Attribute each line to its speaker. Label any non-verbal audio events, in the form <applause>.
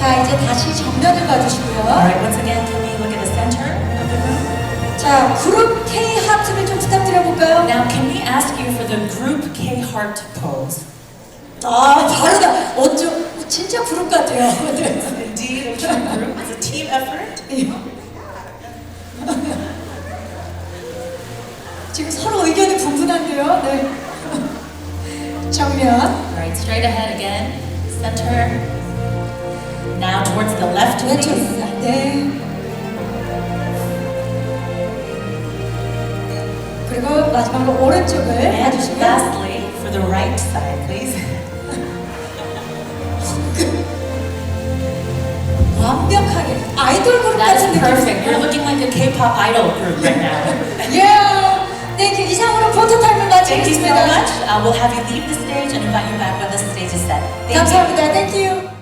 Speaker 1: 자, 이제 다시 정면을 봐주시고요.
Speaker 2: right, once again, can we look at the center of the room?
Speaker 1: 자, 그룹 K 하트를 좀 부탁드려볼까요?
Speaker 2: Now, can we ask you for the group K heart pose?
Speaker 1: 아, 바로다. 어쩜, 진짜 그룹 같아요. 네.
Speaker 2: Indeed, a true group. It's a team effort.
Speaker 1: 지금 서로 의견이 분분한데요. 네. 정면.
Speaker 2: All right, straight ahead again. Center. Now towards the left, please.
Speaker 1: 왼쪽입니다. 네. 그리고 마지막으로 오른쪽을
Speaker 2: And
Speaker 1: 봐주시면
Speaker 2: lastly, for the right side, please.
Speaker 1: 완벽하게 아이돌 그룹
Speaker 2: That is
Speaker 1: 같은
Speaker 2: perfect. You're
Speaker 1: 느낌이에요.
Speaker 2: looking like a K-pop idol group right now.
Speaker 1: 예. <laughs> 네, 그 이상으로 포토타임을
Speaker 2: Thank you so
Speaker 1: 마치겠습니다.
Speaker 2: much. Uh, we'll have you leave the stage and invite you back when the stage is set. Thank you.
Speaker 1: 감사합니다. 땡큐.